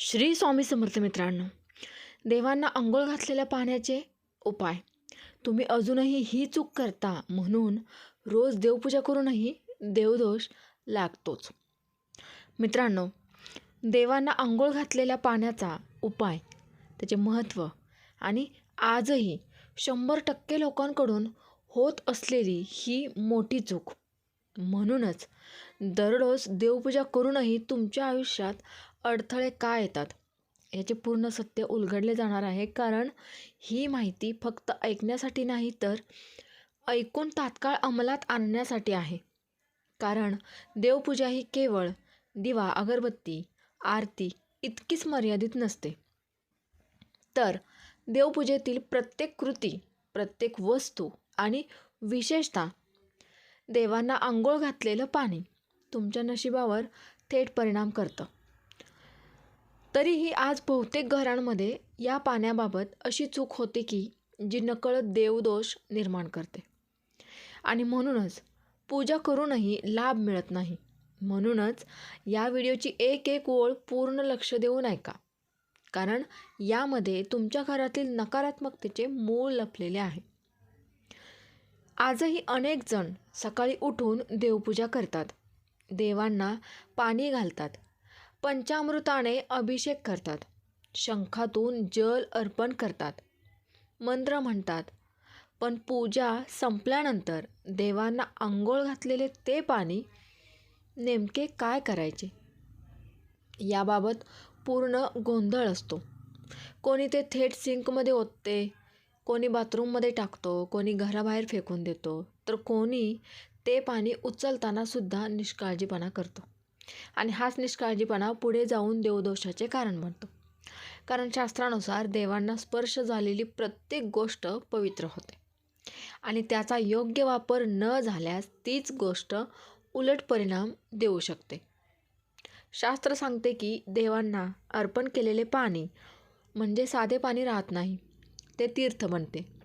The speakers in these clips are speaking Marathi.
श्री स्वामी समर्थ मित्रांनो देवांना अंघोळ घातलेल्या पाण्याचे उपाय. तुम्ही अजूनही ही चूक करता म्हणून रोज देवपूजा करूनही देवदोष लागतोच. मित्रांनो देवांना अंघोळ घातलेल्या पाण्याचा उपाय त्याचे महत्त्व आणि आजही शंभर टक्के लोकांकडून होत असलेली ही मोठी चूक. म्हणूनच दररोज देवपूजा करूनही तुमच्या आयुष्यात अडथळे का येतात? याचे पूर्ण सत्य उलगडले जाणार आहे. कारण ही माहिती फक्त ऐकण्यासाठी नाही तर ऐकून तात्काळ अंमलात आणण्यासाठी आहे. कारण देवपूजा ही केवळ दिवा अगरबत्ती आरती इतकीच मर्यादित नसते. तर देवपूजेतील प्रत्येक कृती प्रत्येक वस्तू आणि विशेषतः देवांना आंघोळ घातलेलं पाणी तुमच्या नशिबावर थेट परिणाम करतं. तरीही आज बहुतेक घरांमध्ये या पाण्याबाबत अशी चूक होते की जी नकळत देवदोष निर्माण करते. आणि म्हणूनच पूजा करूनही लाभ मिळत नाही. म्हणूनच या व्हिडिओची एक एक ओळ पूर्ण लक्ष देऊन ऐका कारण यामध्ये तुमच्या घरातील नकारात्मकतेचे मूळ लपलेले आहे. आजही अनेक जण सकाळी उठून देवपूजा करतात. देवांना पाणी घालतात. पंचामृताने अभिषेक करतात. शंखातून जल अर्पण करतात. मंत्र म्हणतात पण पूजा संपल्यानंतर देवांना आंघोळ घातलेले ते पाणी नेमके काय करायचे? याबाबत पूर्ण गोंधळ असतो. कोणी ते थेट सिंकमध्ये ओतते कोणी बाथरूममध्ये टाकतो कोणी घराबाहेर फेकून देतो तर कोणी ते पाणी उचलतानासुद्धा निष्काळजीपणा करतो. आणि हाच निष्काळजीपणा पुढे जाऊन देवदोषाचे कारण बनतो. कारण शास्त्रानुसार देवांना स्पर्श झालेली प्रत्येक गोष्ट पवित्र होते. आणि त्याचा योग्य वापर न झाल्यास तीच गोष्ट उलट परिणाम देऊ शकते. शास्त्र सांगते की देवांना अर्पण केलेले पाणी म्हणजे साधे पाणी राहत नाही ते तीर्थ बनते.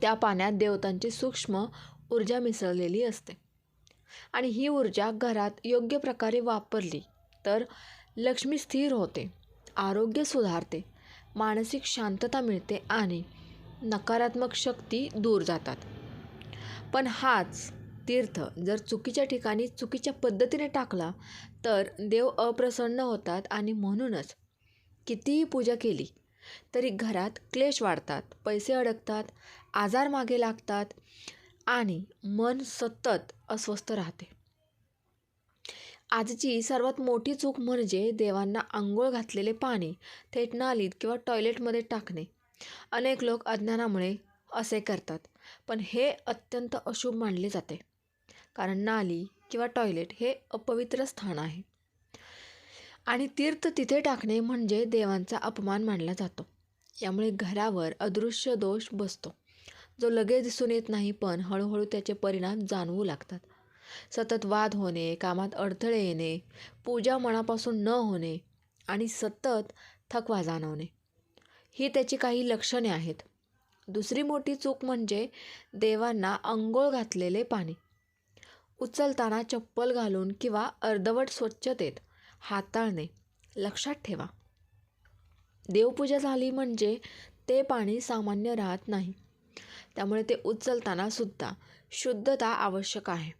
त्या पाण्यात देवतांची सूक्ष्म ऊर्जा मिसळलेली असते. आणि ही ऊर्जा घरात योग्य प्रकारे वापरली तर लक्ष्मी स्थिर होते आरोग्य सुधारते मानसिक शांतता मिळते आणि नकारात्मक शक्ती दूर जातात. पण हाच तीर्थ जर चुकीच्या ठिकाणी चुकीच्या पद्धतीने टाकला तर देव अप्रसन्न होतात आणि म्हणूनच कितीही पूजा केली तरी घरात क्लेश वाढतात पैसे अडकतात आजार मागे लागतात आणि मन सतत अस्वस्थ राहते. आजची सर्वात मोठी चूक म्हणजे देवांना आंघोळ घातलेले पाणी थेट नालीत किंवा टॉयलेटमध्ये टाकणे. अनेक लोक अज्ञानामुळे असे करतात पण हे अत्यंत अशुभ मानले जाते. कारण नाली किंवा टॉयलेट हे अपवित्र स्थान आहे. आणि तीर्थ तिथे टाकणे म्हणजे देवांचा अपमान मानला जातो. यामुळे घरावर अदृश्य दोष बसतो. जो लगेच दिसून येत नाही पण हळूहळू त्याचे परिणाम जाणवू लागतात. सतत वाद होणे कामात अडथळे येणे पूजा मनापासून न होणे आणि सतत थकवा जाणवणे ही त्याची काही लक्षणे आहेत. दुसरी मोठी चूक म्हणजे देवांना अंघोळ घातलेले पाणी. उचलताना चप्पल घालून किंवा अर्धवट स्वच्छतेत हाताळणे लक्षात ठेवा. देवपूजा झाली म्हणजे ते पाणी सामान्य राहत नाही. त्यामुळे ते उचलताना सुद्धा शुद्धता आवश्यक आहे.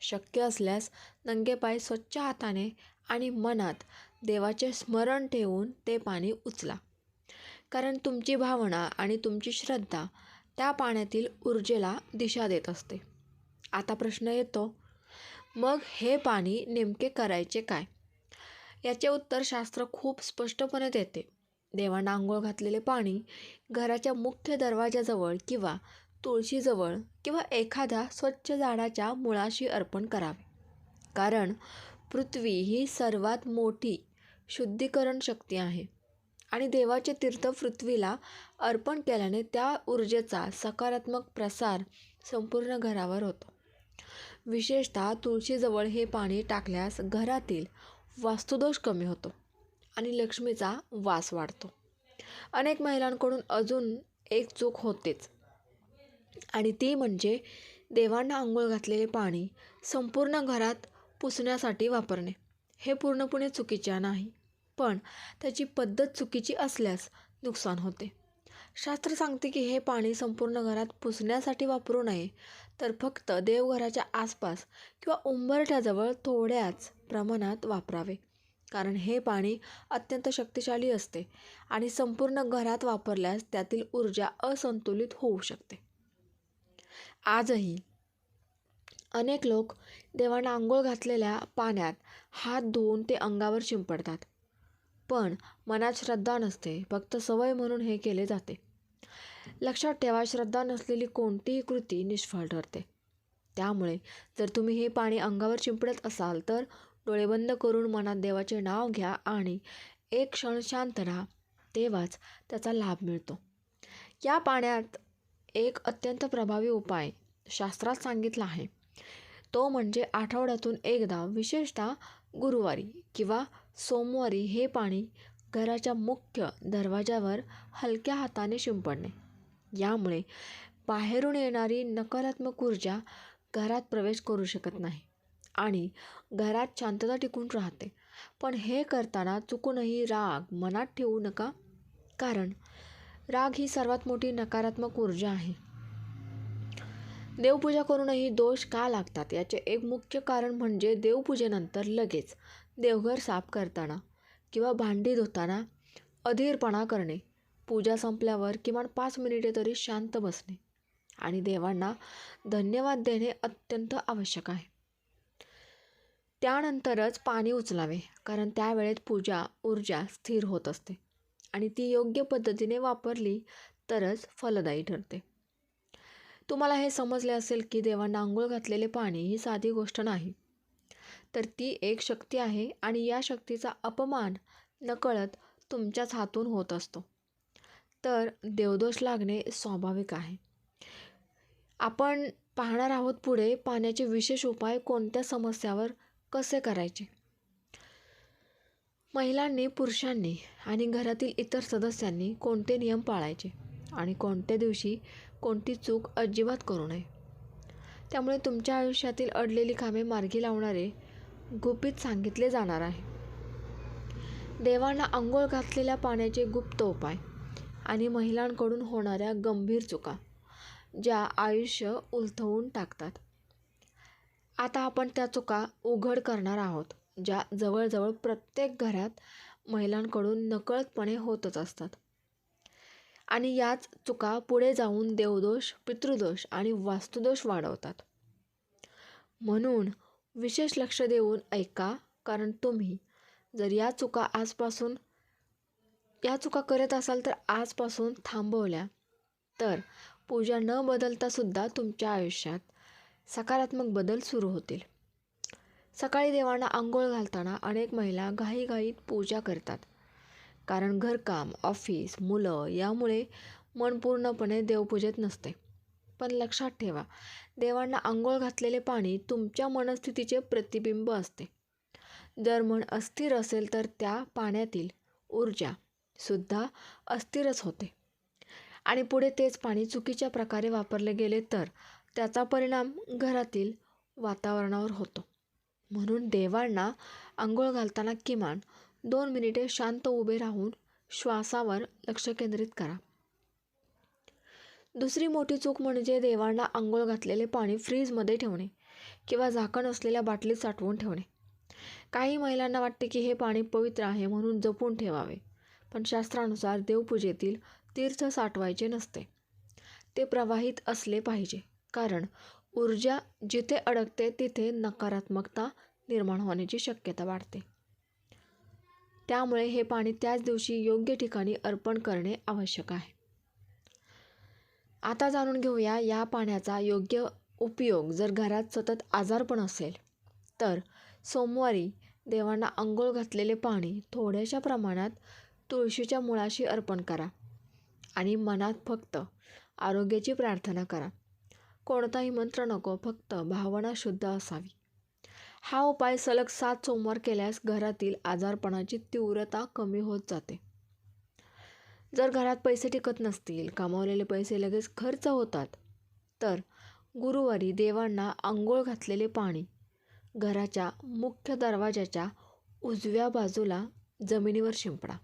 शक्य असल्यास नंगे पाय स्वच्छ हाताने आणि मनात देवाचे स्मरण ठेवून ते पाणी उचला. कारण तुमची भावना आणि तुमची श्रद्धा त्या पाण्यातील ऊर्जेला दिशा देत असते. आता प्रश्न येतो मग हे पाणी नेमके करायचे काय? याचे उत्तर शास्त्र खूप स्पष्टपणे देते. देवांना आंघोळ घातलेले पाणी घराच्या मुख्य दरवाजाजवळ किंवा तुळशीजवळ किंवा एखाद्या स्वच्छ झाडाच्या मुळाशी अर्पण करावे कारण पृथ्वी ही सर्वात मोठी शुद्धीकरण शक्ती आहे आणि देवाचे तीर्थ पृथ्वीला अर्पण केल्याने त्या ऊर्जेचा सकारात्मक प्रसार संपूर्ण घरावर होतो. विशेषतः तुळशीजवळ हे पाणी टाकल्यास घरातील वास्तुदोष कमी होतो. आणि लक्ष्मीचा वास वाढतो. अनेक महिलांकडून अजून एक चूक होतेच. आणि ती म्हणजे देवांना आंघोळ घातलेले पाणी संपूर्ण घरात पुसण्यासाठी वापरणे. हे पूर्णपणे चुकीचे नाही पण त्याची पद्धत चुकीची असल्यास नुकसान होते. शास्त्र सांगते की हे पाणी संपूर्ण घरात पुसण्यासाठी वापरू नये तर फक्त देवघराच्या आसपास किंवा उंबरठ्याजवळ थोड्याच प्रमाणात वापरावे. कारण हे पाणी अत्यंत शक्तिशाली असते आणि संपूर्ण घरात वापरल्यास त्यातील ऊर्जा असंतुलित होऊ शकते. आजही अनेक लोक देवांना आंघोळ घातलेल्या पाण्यात हात धुवून ते अंगावर शिंपडतात पण मनात श्रद्धा नसते फक्त सवय म्हणून हे केले जाते. लक्षात ठेवा श्रद्धा नसलेली कोणतीही कृती निष्फळ ठरते. त्यामुळे जर तुम्ही हे पाणी अंगावर शिंपडत असाल तर डोळे बंद करून मनात देवाचे नाव घ्या आणि एक क्षण शांत राहा तेव्हाच त्याचा लाभ मिळतो. या पाण्यात एक अत्यंत प्रभावी उपाय शास्त्रात सांगितला आहे. तो म्हणजे आठवड्यातून एकदा विशेषतः गुरुवारी किंवा सोमवारी हे पाणी घराच्या मुख्य दरवाजावर हलक्या हाताने शिंपडणे. यामुळे बाहेरून येणारी नकारात्मक ऊर्जा घरात प्रवेश करू शकत नाही. आणि घरात शांतता टिकून राहते. पण हे करताना चुकूनही राग मनात ठेवू नका. कारण राग ही सर्वात मोठी नकारात्मक ऊर्जा आहे. देवपूजा करूनही दोष का लागतात याचे एक मुख्य कारण म्हणजे देवपूजेनंतर लगेच देवघर साफ करताना किंवा भांडी धुताना अधीरपणा करणे पूजा संपल्यावर किमान पाच मिनिटे तरी शांत बसणे आणि देवांना धन्यवाद देणे अत्यंत आवश्यक आहे. त्यानंतरच पाणी उचलावे कारण त्यावेळेत पूजा ऊर्जा स्थिर होत असते. आणि ती योग्य पद्धतीने वापरली तरच फलदायी ठरते. तुम्हाला हे समजले असेल की देवांना आंघोळ घातलेले पाणी ही साधी गोष्ट नाही. तर ती एक शक्ती आहे आणि या शक्तीचा अपमान नकळत तुमच्याच हातून होत असतो. तर देवदोष लागणे स्वाभाविक आहे. आपण पाहणार आहोत पुढे पाण्याचे विशेष उपाय कोणत्या समस्यावर कसे करायचे? महिलांनी पुरुषांनी आणि घरातील इतर सदस्यांनी कोणते नियम पाळायचे आणि कोणत्या दिवशी कोणती चूक अजिबात करू नये? त्यामुळे तुमच्या आयुष्यातील अडलेली कामे मार्गी लावणारे गुपित सांगितले जाणार आहे. देवांना आंघोळ घातलेल्या पाण्याचे गुप्त उपाय आणि महिलांकडून होणाऱ्या गंभीर चुका ज्या आयुष्य उलथवून टाकतात. आता आपण त्या चुका उघड करणार आहोत ज्या जवळजवळ प्रत्येक घरात महिलांकडून नकळतपणे होतच असतात. आणि याच चुका पुढे जाऊन देवदोष पितृदोष आणि वास्तुदोष वाढवतात. म्हणून विशेष लक्ष देऊन ऐका कारण तुम्ही जर या चुका आजपासून या चुका करत असाल तर आजपासून थांबवल्या. तर पूजा न बदलतासुद्धा तुमच्या आयुष्यात सकारात्मक बदल सुरू होतील. सकाळी देवांना आंघोळ घालताना अनेक महिला घाईघाईत पूजा करतात. कारण घरकाम ऑफिस मुलं यामुळे मन पूर्णपणे देवपूजेत नसते. पण लक्षात ठेवा देवांना आंघोळ घातलेले पाणी तुमच्या मनस्थितीचे प्रतिबिंब असते. जर मन अस्थिर असेल तर त्या पाण्यातील ऊर्जा सुद्धा अस्थिरच होते. आणि पुढे तेच पाणी चुकीच्या प्रकारे वापरले गेले तर त्याचा परिणाम घरातील वातावरणावर होतो. म्हणून देवांना आंघोळ घालताना किमान दोन मिनिटे शांत उभे राहून श्वासावर लक्ष केंद्रित करा. दुसरी मोठी चूक म्हणजे देवांना आंघोळ घातलेले पाणी फ्रीजमध्ये ठेवणे किंवा झाकण असलेल्या बाटलीत साठवून ठेवणे. काही महिलांना वाटते की हे पाणी पवित्र आहे म्हणून जपून ठेवावे पण शास्त्रानुसार देवपूजेतील तीर्थ साठवायचे नसते. ते प्रवाहित असले पाहिजे. कारण ऊर्जा जिथे अडकते तिथे नकारात्मकता निर्माण होण्याची शक्यता वाढते. त्यामुळे हे पाणी त्याच दिवशी योग्य ठिकाणी अर्पण करणे आवश्यक आहे. आता जाणून घेऊया या पाण्याचा योग्य उपयोग जर घरात सतत आजारपण असेल तर सोमवारी देवांना अंघोळ घातलेले पाणी थोड्याशा प्रमाणात तुळशीच्या मुळाशी अर्पण करा आणि मनात फक्त आरोग्याची प्रार्थना करा. कोणताही मंत्र नको फक्त भावना शुद्ध असावी. हा उपाय सलग सात सोमवार केल्यास घरातील आजारपणाची तीव्रता कमी होत जाते. जर घरात पैसे टिकत नसतील कमावलेले पैसे लगेच खर्च होतात तर गुरुवारी देवांना आंघोळ घातलेले पाणी घराच्या मुख्य दरवाजाच्या उजव्या बाजूला जमिनीवर शिंपडा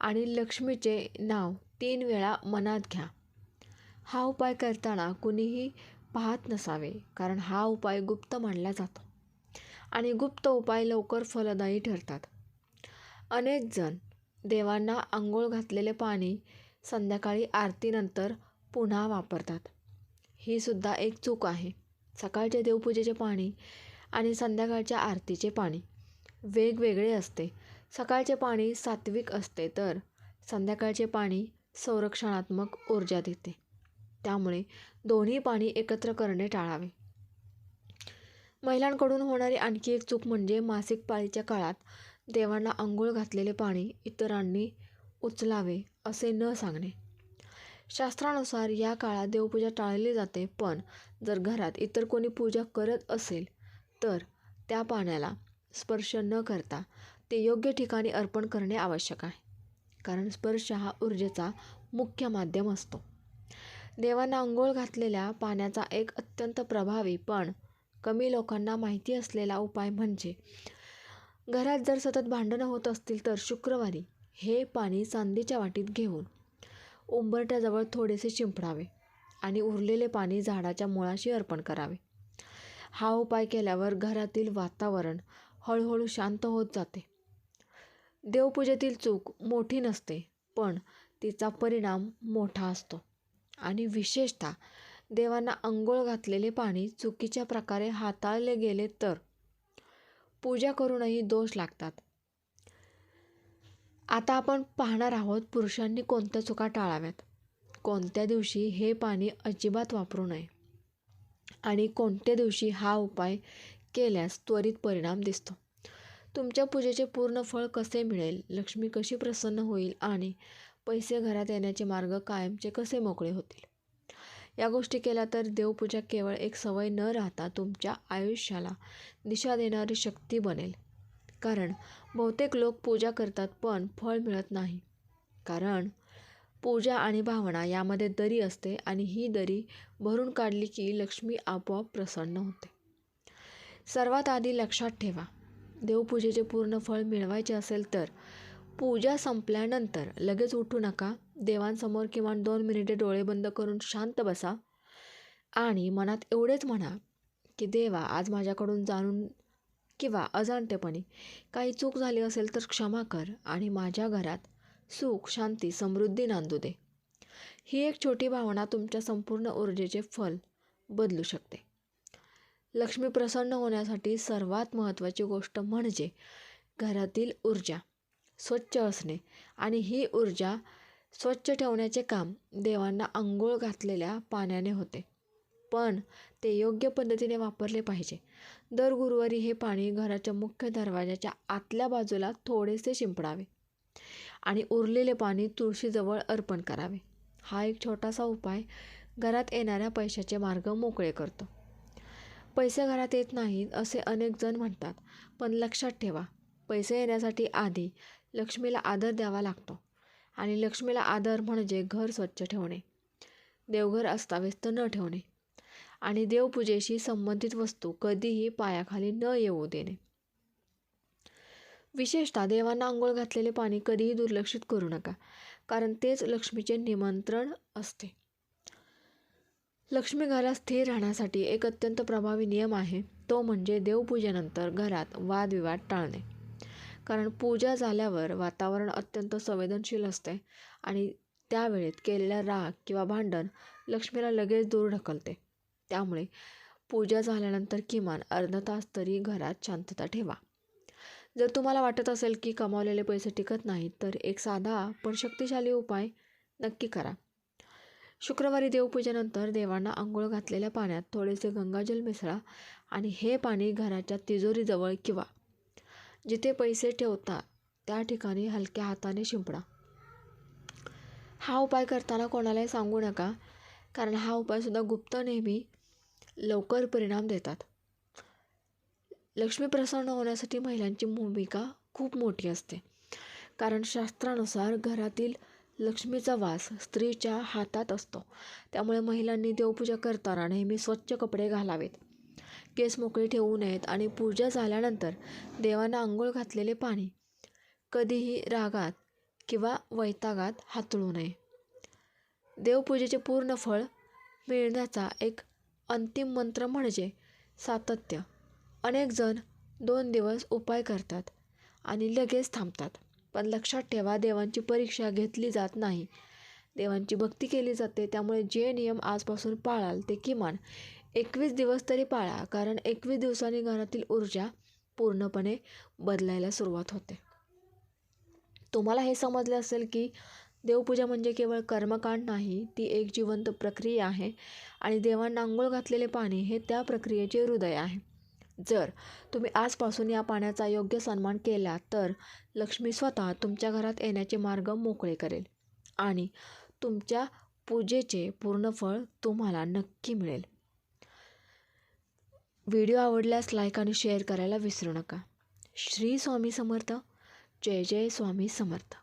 आणि लक्ष्मीचे नाव तीन वेळा मनात घ्या. हा उपाय करताना कुणीही पाहत नसावे कारण हा उपाय गुप्त मानला जातो. आणि गुप्त उपाय लवकर फलदायी ठरतात. अनेक जण देवांना आंघोळ घातलेले पाणी संध्याकाळी आरतीनंतर पुन्हा वापरतात. ही सुद्धा एक चूक आहे. सकाळचे देवपूजेचे पाणी आणि संध्याकाळच्या आरतीचे पाणी वेगवेगळे असते. सकाळचे पाणी सात्विक असते तर संध्याकाळचे पाणी संरक्षणात्मक ऊर्जा देते. त्यामुळे दोन्ही पाणी एकत्र करणे टाळावे. महिलांकडून होणारी आणखी एक चूक म्हणजे मासिक पाळीच्या काळात देवांना आंघोळ घातलेले पाणी इतरांनी उचलावे असे न सांगणे. शास्त्रानुसार या काळात देवपूजा टाळली जाते पण जर घरात इतर कोणी पूजा करत असेल तर त्या पाण्याला स्पर्श न करता ते योग्य ठिकाणी अर्पण करणे आवश्यक आहे. कारण स्पर्श हा ऊर्जेचा मुख्य माध्यम असतो. देवांना आंघोळ घातलेल्या पाण्याचा एक अत्यंत प्रभावी पण कमी लोकांना माहिती असलेला उपाय म्हणजे घरात जर सतत भांडणं होत असतील तर शुक्रवारी हे पाणी चांदीच्या वाटीत घेऊन उंबरट्याजवळ थोडेसे शिंपडावे आणि उरलेले पाणी झाडाच्या मुळाशी अर्पण करावे. हा उपाय केल्यावर घरातील वातावरण हळूहळू शांत होत जाते. देवपूजेतील चूक मोठी नसते पण तिचा परिणाम मोठा असतो. आणि विशेषतः देवांना अंघोळ घातलेले पाणी चुकीच्या प्रकारे हाताळले गेले तर. पूजा करूनही दोष लागतात. आता आपण पाहणार आहोत पुरुषांनी कोणत्या चुका टाळाव्यात. कोणत्या दिवशी हे पाणी अजिबात वापरू नये. आणि कोणत्या दिवशी हा उपाय केल्यास त्वरित परिणाम दिसतो. तुमच्या पूजेचे पूर्ण फळ कसे मिळेल? लक्ष्मी कशी प्रसन्न होईल? आणि पैसे घरात येण्याचे मार्ग कायमचे कसे मोकळे होतील? या गोष्टी केल्या तर देवपूजा केवळ एक सवय न राहता तुमच्या आयुष्याला दिशा देणारी शक्ती बनेल. कारण बहुतेक लोक पूजा करतात पण फळ मिळत नाही. कारण पूजा आणि भावना यामध्ये दरी असते आणि ही दरी भरून काढली की लक्ष्मी आपोआप प्रसन्न होते. सर्वात आधी लक्षात ठेवा देवपूजेचे पूर्ण फळ मिळवायचे असेल तर पूजा संपल्यानंतर लगेच उठू नका. देवांसमोर किमान दोन मिनिटे डोळे बंद करून शांत बसा. आणि मनात एवढेच म्हणा की देवा आज माझ्याकडून जाणून किंवा अजाणतेपणे काही चूक झाली असेल तर क्षमा कर आणि माझ्या घरात सुख शांती समृद्धी नांदू दे. ही एक छोटी भावना तुमच्या संपूर्ण ऊर्जेचे फल बदलू शकते. लक्ष्मी प्रसन्न होण्यासाठी सर्वात महत्त्वाची गोष्ट म्हणजे घरातील ऊर्जा. स्वच्छ असणे. आणि ही ऊर्जा स्वच्छ ठेवण्याचे काम देवांना आंघोळ घातलेल्या पाण्याने होते. पण ते योग्य पद्धतीने वापरले पाहिजे. दर गुरुवारी हे पाणी घराच्या मुख्य दरवाजाच्या आतल्या बाजूला थोडेसे शिंपडावे आणि उरलेले पाणी तुळशीजवळ अर्पण करावे. हा एक छोटासा उपाय घरात येणाऱ्या पैशाचे मार्ग मोकळे करतो. पैसे घरात येत नाहीत असे अनेक जण म्हणतात पण लक्षात ठेवा पैसे येण्यासाठी आधी लक्ष्मीला आदर द्यावा लागतो. आणि लक्ष्मीला आदर म्हणजे घर स्वच्छ ठेवणे. देवघर अस्ताव्यस्त न ठेवणे. आणि देवपूजेशी संबंधित वस्तू कधीही पायाखाली न येऊ देणे. विशेषतः देवांना आंघोळ घातलेले पाणी कधीही दुर्लक्षित करू नका कारण तेच लक्ष्मीचे निमंत्रण असते. लक्ष्मी घरात स्थिर राहण्यासाठी एक अत्यंत प्रभावी नियम आहे तो म्हणजे देवपूजेनंतर घरात वादविवाद टाळणे. कारण पूजा झाल्यावर वातावरण अत्यंत संवेदनशील असते आणि त्यावेळेत केलेला राग किंवा भांडण लक्ष्मीला लगेच दूर ढकलते. त्यामुळे पूजा झाल्यानंतर किमान अर्धा तास तरी घरात शांतता ठेवा. जर तुम्हाला वाटत असेल की कमावलेले पैसे टिकत नाहीत तर एक साधा पण शक्तिशाली उपाय नक्की करा. शुक्रवारी देवपूजेनंतर देवांना आंघोळ घातलेल्या पाण्यात थोडेसे गंगाजल मिसळा आणि हे पाणी घराच्या तिजोरीजवळ किंवा जिथे पैसे ठेवता त्या ठिकाणी हलक्या हाताने शिंपडा. हा उपाय करताना कोणालाही सांगू नका कारण हा उपायसुद्धा गुप्त नेहमी लवकर परिणाम देतात. लक्ष्मी प्रसन्न होण्यासाठी महिलांची भूमिका खूप मोठी असते. कारण शास्त्रानुसार घरातील लक्ष्मीचा वास स्त्रीच्या हातात असतो. त्यामुळे महिलांनी देवपूजा करताना नेहमी स्वच्छ कपडे घालावेत. केस मोकळे ठेवू नयेत आणि पूजा झाल्यानंतर देवांना आंघोळ घातलेले पाणी कधीही रागात किंवा वैतागात हातळू नये. देवपूजेचे पूर्ण फळ मिळण्याचा एक अंतिम मंत्र म्हणजे सातत्य. अनेक जण दोन दिवस उपाय करतात आणि लगेच थांबतात. पण लक्षात ठेवा देवांची परीक्षा घेतली जात नाही. देवांची भक्ती केली जाते त्यामुळे जे नियम आजपासून पाळाल ते किमान एकवीस दिवस तरी पाळा कारण एकवीस दिवसांनी घरातील ऊर्जा पूर्णपणे बदलायला सुरुवात होते. तुम्हाला हे समजलं असेल की देवपूजा म्हणजे केवळ कर्मकांड नाही ती एक जिवंत प्रक्रिया आहे आणि देवांना आंघोळ घातलेले पाणी हे त्या प्रक्रियेचे हृदय आहे. जर तुम्ही आजपासून या पाण्याचा योग्य सन्मान केला तर लक्ष्मी स्वतः तुमच्या घरात येण्याचे मार्ग मोकळे करेल आणि तुमच्या पूजेचे पूर्ण फळ तुम्हाला नक्की मिळेल. व्हिडिओ आवडल्यास लाईक आणि शेअर करायला विसरू नका. श्री स्वामी समर्थ. जय जय स्वामी समर्थ.